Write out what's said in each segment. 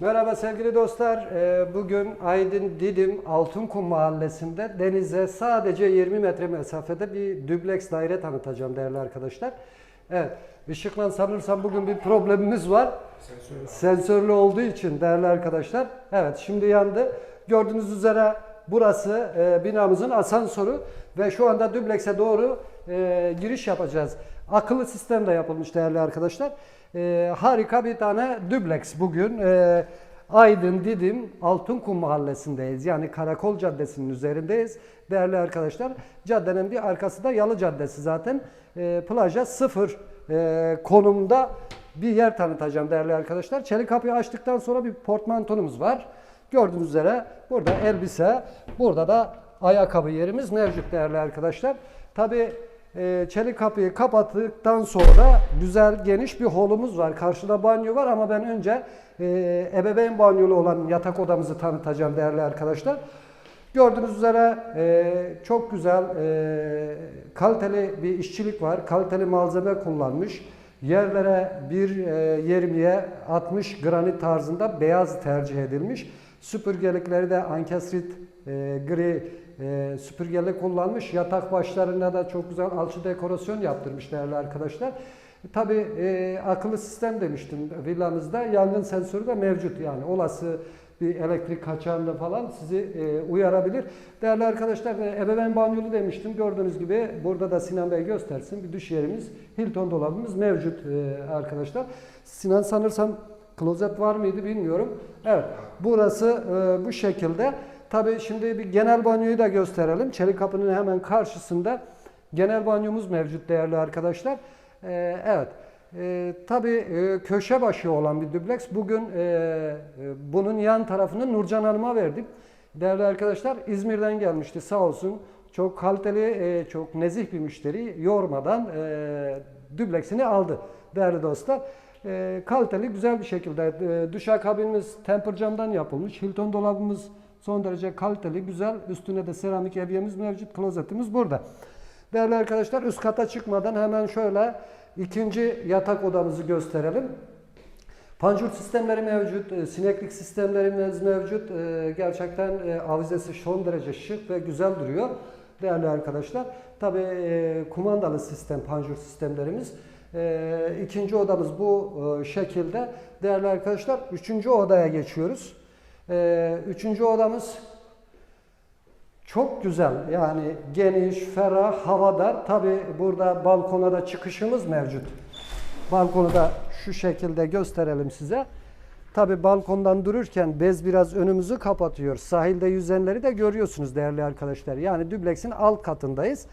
Merhaba sevgili dostlar. Ee, Bugün Aydın Didim Altınkum Mahallesi'nde denize sadece 20 metre mesafede bir dübleks daire tanıtacağım değerli arkadaşlar. Evet, ışıkla sanırsam bugün bir problemimiz var. Sensörlü olduğu için değerli arkadaşlar. Evet, şimdi yandı. Gördüğünüz üzere burası e, binamızın asansörü ve şu anda düblekse doğru e, giriş yapacağız. Akıllı sistem de yapılmış değerli arkadaşlar. E, harika bir tane dübleks bugün. E, Aydın Didim Altınkum mahallesindeyiz. Yani Karakol Caddesi'nin üzerindeyiz. Değerli arkadaşlar caddenin bir arkası da Yalı Caddesi zaten. E, plaja sıfır e, konumda bir yer tanıtacağım değerli arkadaşlar. Çelik kapıyı açtıktan sonra bir portmantonumuz var. Gördüğünüz üzere burada elbise, burada da ayakkabı yerimiz mevcut değerli arkadaşlar. Tabi çelik kapıyı kapattıktan sonra güzel geniş bir holumuz var. Karşıda banyo var ama ben önce e, ebeveyn banyolu olan yatak odamızı tanıtacağım değerli arkadaşlar. Gördüğünüz üzere e, çok güzel e, kaliteli bir işçilik var. Kaliteli malzeme kullanmış. Yerlere bir e, 20'ye 60 granit tarzında beyaz tercih edilmiş. Süpürgelikleri de ankestrit e, gri e, süpürgelik kullanmış. Yatak başlarına da çok güzel alçı dekorasyon yaptırmış değerli arkadaşlar. Tabi e, akıllı sistem demiştim villanızda yangın sensörü de mevcut yani olası bir elektrik kaçağında falan sizi e, uyarabilir. Değerli arkadaşlar e, ebeveyn banyolu demiştim. Gördüğünüz gibi burada da Sinan Bey göstersin. Bir duş yerimiz, Hilton dolabımız mevcut e, arkadaşlar. Sinan sanırsam klozet var mıydı bilmiyorum. Evet burası e, bu şekilde. Tabi şimdi bir genel banyoyu da gösterelim. Çelik kapının hemen karşısında genel banyomuz mevcut değerli arkadaşlar. E, evet. E, tabii e, köşe başı olan bir dübleks. Bugün e, e, bunun yan tarafını Nurcan Hanım'a verdik. Değerli arkadaşlar İzmir'den gelmişti sağ olsun. Çok kaliteli, e, çok nezih bir müşteri yormadan e, dübleksini aldı değerli dostlar. E, kaliteli güzel bir şekilde e, duşakabinimiz temper camdan yapılmış. Hilton dolabımız son derece kaliteli, güzel. Üstüne de seramik evyemiz mevcut. Klozetimiz burada. Değerli arkadaşlar üst kata çıkmadan hemen şöyle ikinci yatak odamızı gösterelim. Panjur sistemleri mevcut, e, sineklik sistemlerimiz mevcut. E, Gerçekten e, avizesi son derece şık ve güzel duruyor değerli arkadaşlar. Tabi kumandalı sistem, panjur sistemlerimiz. İkinci odamız bu şekilde. Değerli arkadaşlar üçüncü odaya geçiyoruz. E, Üçüncü odamız çok güzel yani geniş, ferah, havadar. Tabi burada balkona da çıkışımız mevcut. Balkonu da şu şekilde gösterelim size. Tabi balkondan dururken bez biraz önümüzü kapatıyor. Sahilde yüzenleri de görüyorsunuz değerli arkadaşlar. Yani dübleksin alt katındayız.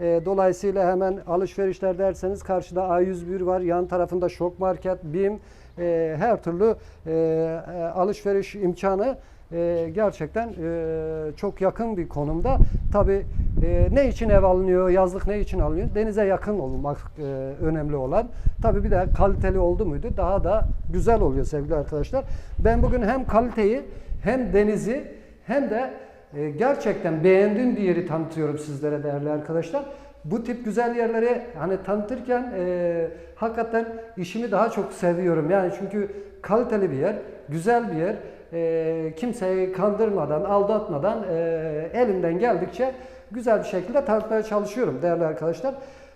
E, dolayısıyla hemen alışverişler derseniz karşıda A101 var. Yan tarafında Şok Market, BİM e, her türlü e, e, alışveriş imkanı e, gerçekten e, çok yakın bir konumda. Tabi e, ne için ev alınıyor, yazlık ne için alınıyor? Denize yakın olmak e, önemli olan. Tabi bir de kaliteli oldu muydu daha da güzel oluyor sevgili arkadaşlar. Ben bugün hem kaliteyi hem denizi hem de e, gerçekten beğendiğim bir yeri tanıtıyorum sizlere değerli arkadaşlar. Bu tip güzel yerleri hani tanıtırken e, hakikaten işimi daha çok seviyorum. Yani çünkü kaliteli bir yer, güzel bir yer e, kimseyi kandırmadan, aldatmadan e, elimden geldikçe güzel bir şekilde tanıtmaya çalışıyorum değerli arkadaşlar.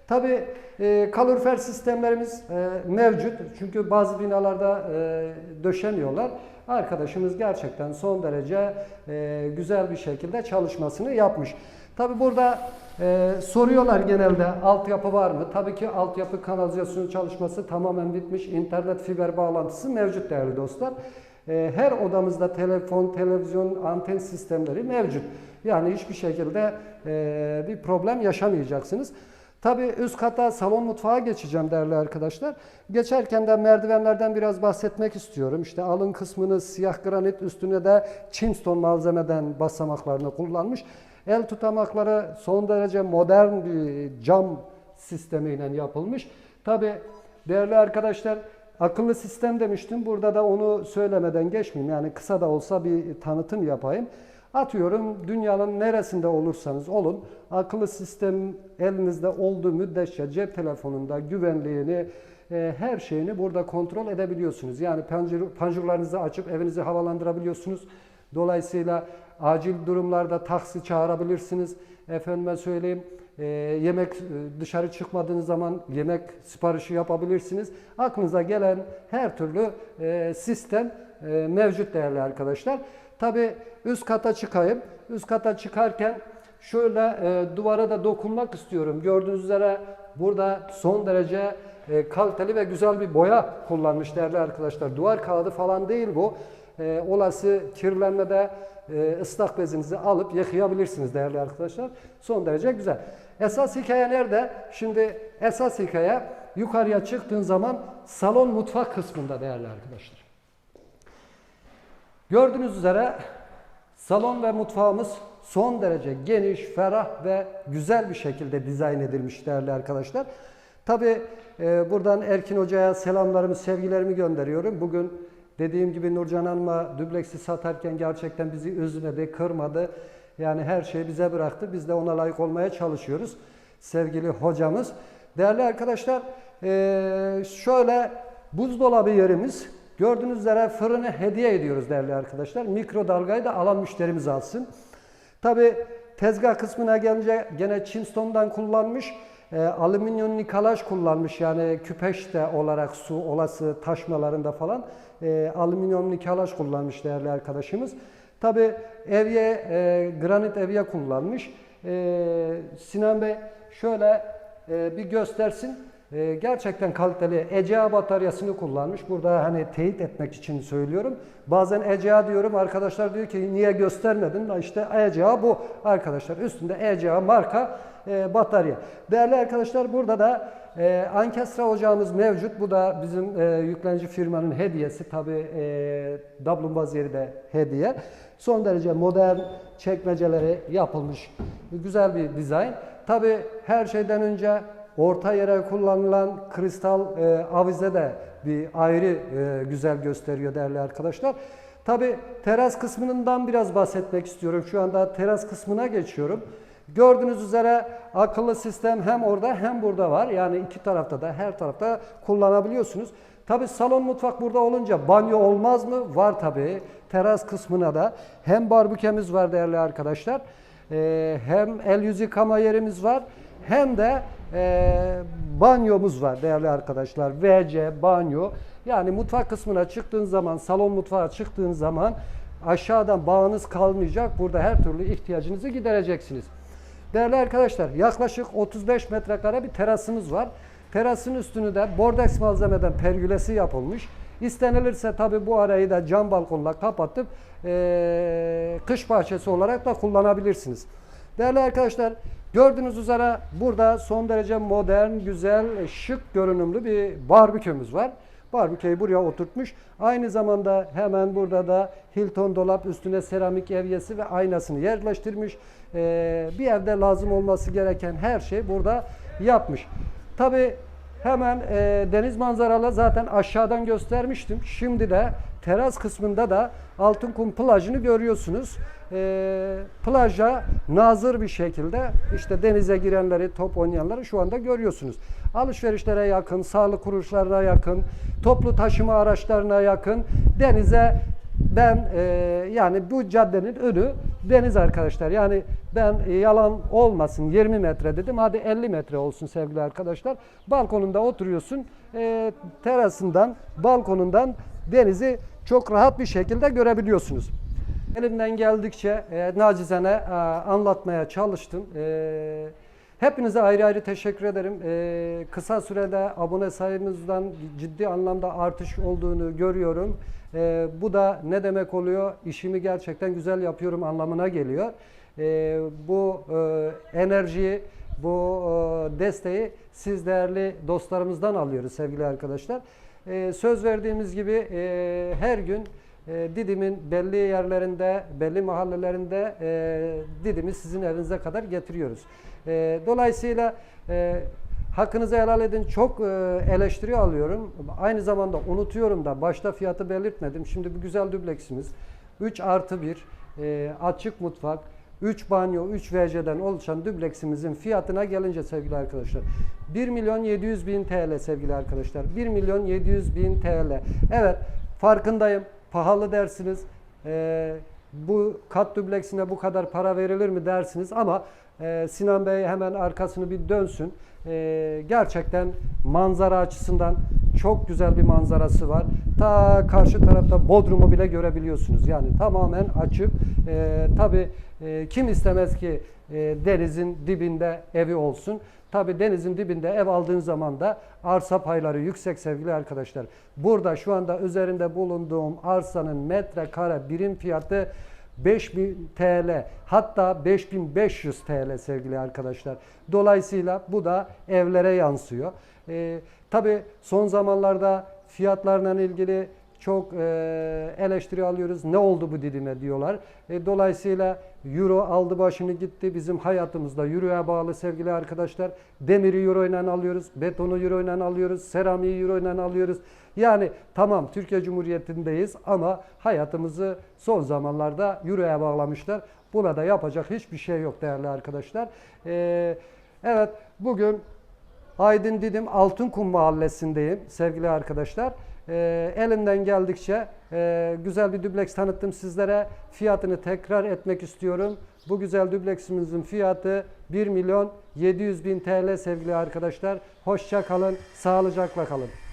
Tabi e, kalorifer sistemlerimiz e, mevcut. Çünkü bazı binalarda e, döşemiyorlar. Arkadaşımız gerçekten son derece e, güzel bir şekilde çalışmasını yapmış. Tabi burada e, soruyorlar genelde altyapı var mı? Tabii ki altyapı kanalizasyon çalışması tamamen bitmiş. İnternet fiber bağlantısı mevcut değerli dostlar. E, her odamızda telefon, televizyon, anten sistemleri mevcut. Yani hiçbir şekilde e, bir problem yaşamayacaksınız. Tabii üst kata salon mutfağa geçeceğim değerli arkadaşlar. Geçerken de merdivenlerden biraz bahsetmek istiyorum. İşte alın kısmını siyah granit üstüne de Chinston malzemeden basamaklarını kullanmış. El tutamakları son derece modern bir cam sistemiyle yapılmış. Tabii değerli arkadaşlar akıllı sistem demiştim. Burada da onu söylemeden geçmeyeyim. Yani kısa da olsa bir tanıtım yapayım. Atıyorum dünyanın neresinde olursanız olun akıllı sistem elinizde olduğu müddetçe cep telefonunda güvenliğini e, her şeyini burada kontrol edebiliyorsunuz. Yani panjur, panjurlarınızı açıp evinizi havalandırabiliyorsunuz. Dolayısıyla acil durumlarda taksi çağırabilirsiniz. Efendime söyleyeyim e, yemek e, dışarı çıkmadığınız zaman yemek siparişi yapabilirsiniz. Aklınıza gelen her türlü e, sistem e, mevcut değerli arkadaşlar. Tabi üst kata çıkayım. Üst kata çıkarken şöyle e, duvara da dokunmak istiyorum. Gördüğünüz üzere burada son derece e, kaliteli ve güzel bir boya kullanmış değerli arkadaşlar. Duvar kağıdı falan değil bu. E, olası kirlenmede e, ıslak bezinizi alıp yıkayabilirsiniz değerli arkadaşlar. Son derece güzel. Esas hikaye nerede? Şimdi esas hikaye yukarıya çıktığın zaman salon mutfak kısmında değerli arkadaşlar. Gördüğünüz üzere salon ve mutfağımız son derece geniş, ferah ve güzel bir şekilde dizayn edilmiş değerli arkadaşlar. Tabi e, buradan Erkin Hoca'ya selamlarımı, sevgilerimi gönderiyorum. Bugün dediğim gibi Nurcan Hanım'a dubleksi satarken gerçekten bizi üzmedi, kırmadı. Yani her şeyi bize bıraktı. Biz de ona layık olmaya çalışıyoruz. Sevgili hocamız. Değerli arkadaşlar, e, şöyle buzdolabı yerimiz. Gördüğünüz üzere fırını hediye ediyoruz değerli arkadaşlar. Mikrodalgayı da alan müşterimiz alsın. Tabi tezgah kısmına gelince gene Chinston'dan kullanmış. E, alüminyum nikalaj kullanmış yani küpeşte olarak su olası taşmalarında falan e, alüminyum nikalaj kullanmış değerli arkadaşımız. Tabi evye e, granit evye kullanmış. E, Sinan Bey şöyle e, bir göstersin. E, gerçekten kaliteli ECA bataryasını kullanmış. Burada hani teyit etmek için söylüyorum. Bazen ECA diyorum arkadaşlar diyor ki niye göstermedin? İşte ECA bu arkadaşlar. Üstünde ECA marka e, batarya. Değerli arkadaşlar burada da e, Ankestra ocağımız mevcut. Bu da bizim e, yüklenici firmanın hediyesi. Tabi e, Dablumbaz yeri de hediye. Son derece modern çekmeceleri yapılmış. Güzel bir dizayn. Tabi her şeyden önce orta yere kullanılan kristal e, avize de bir ayrı e, güzel gösteriyor değerli arkadaşlar. Tabi teras kısmından biraz bahsetmek istiyorum. Şu anda teras kısmına geçiyorum. Gördüğünüz üzere akıllı sistem hem orada hem burada var. Yani iki tarafta da her tarafta kullanabiliyorsunuz. Tabi salon mutfak burada olunca banyo olmaz mı? Var tabi. Teras kısmına da hem barbükemiz var değerli arkadaşlar. Ee, hem el yüz yıkama yerimiz var. Hem de e, banyomuz var değerli arkadaşlar. WC, banyo. Yani mutfak kısmına çıktığın zaman, salon mutfağa çıktığın zaman aşağıdan bağınız kalmayacak. Burada her türlü ihtiyacınızı gidereceksiniz. Değerli arkadaşlar yaklaşık 35 metrekare bir terasımız var. Terasın üstünü de bordeks malzemeden pergülesi yapılmış. İstenilirse tabi bu arayı da cam balkonla kapatıp e, kış bahçesi olarak da kullanabilirsiniz. Değerli arkadaşlar gördüğünüz üzere burada son derece modern, güzel, şık görünümlü bir barbekümüz var. Barbeküyü buraya oturtmuş. Aynı zamanda hemen burada da Hilton dolap üstüne seramik evyesi ve aynasını yerleştirmiş. Ee, bir evde lazım olması gereken her şey burada yapmış. Tabi hemen e, deniz manzaralı zaten aşağıdan göstermiştim. Şimdi de teras kısmında da Altınkum plajını görüyorsunuz. E, plaja nazır bir şekilde işte denize girenleri, top oynayanları şu anda görüyorsunuz. Alışverişlere yakın, sağlık kuruluşlarına yakın, toplu taşıma araçlarına yakın, denize ben e, yani bu caddenin önü deniz arkadaşlar. Yani ben e, yalan olmasın 20 metre dedim. Hadi 50 metre olsun sevgili arkadaşlar. Balkonunda oturuyorsun. E, terasından, balkonundan denizi çok rahat bir şekilde görebiliyorsunuz. Elimden geldikçe e, nacizane e, anlatmaya çalıştım. E, hepinize ayrı ayrı teşekkür ederim. E, kısa sürede abone sayımızdan ciddi anlamda artış olduğunu görüyorum. E, bu da ne demek oluyor? İşimi gerçekten güzel yapıyorum anlamına geliyor. E, bu e, enerjiyi, bu e, desteği siz değerli dostlarımızdan alıyoruz sevgili arkadaşlar. E, söz verdiğimiz gibi e, her gün e, Didim'in belli yerlerinde, belli mahallelerinde e, Didim'i sizin evinize kadar getiriyoruz. E, dolayısıyla e, hakkınızı helal edin. Çok e, eleştiri alıyorum. Aynı zamanda unutuyorum da başta fiyatı belirtmedim. Şimdi bu güzel dubleksimiz 3 artı 1 e, açık mutfak, 3 banyo, 3 WC'den oluşan dubleksimizin fiyatına gelince sevgili arkadaşlar. 1 milyon 700 bin TL sevgili arkadaşlar. 1 milyon 700 bin TL. Evet farkındayım. Pahalı dersiniz. Ee, bu kat dubleksine bu kadar para verilir mi dersiniz ama e, Sinan Bey hemen arkasını bir dönsün. E, gerçekten manzara açısından çok güzel bir manzarası var. Ta karşı tarafta Bodrum'u bile görebiliyorsunuz. Yani tamamen açık. E, Tabi kim istemez ki e, denizin dibinde evi olsun. Tabi denizin dibinde ev aldığın zaman da arsa payları yüksek sevgili arkadaşlar. Burada şu anda üzerinde bulunduğum arsanın metrekare birim fiyatı 5000 TL hatta 5500 TL sevgili arkadaşlar. Dolayısıyla bu da evlere yansıyor. Ee, Tabi son zamanlarda fiyatlarla ilgili çok e, eleştiri alıyoruz. Ne oldu bu Didim'e diyorlar. E, dolayısıyla Euro aldı başını gitti. Bizim hayatımızda Euro'ya bağlı sevgili arkadaşlar. Demiri Euro ile alıyoruz. Betonu Euro ile alıyoruz. Seramiği Euro ile alıyoruz. Yani tamam Türkiye Cumhuriyeti'ndeyiz ama hayatımızı son zamanlarda Euro'ya bağlamışlar. Buna da yapacak hiçbir şey yok değerli arkadaşlar. E, evet bugün Aydın Didim Altınkum Mahallesi'ndeyim sevgili arkadaşlar. Ee, elimden geldikçe e, güzel bir dubleks tanıttım sizlere. Fiyatını tekrar etmek istiyorum. Bu güzel dubleksimizin fiyatı 1 milyon 700 bin TL sevgili arkadaşlar. Hoşça kalın, sağlıcakla kalın.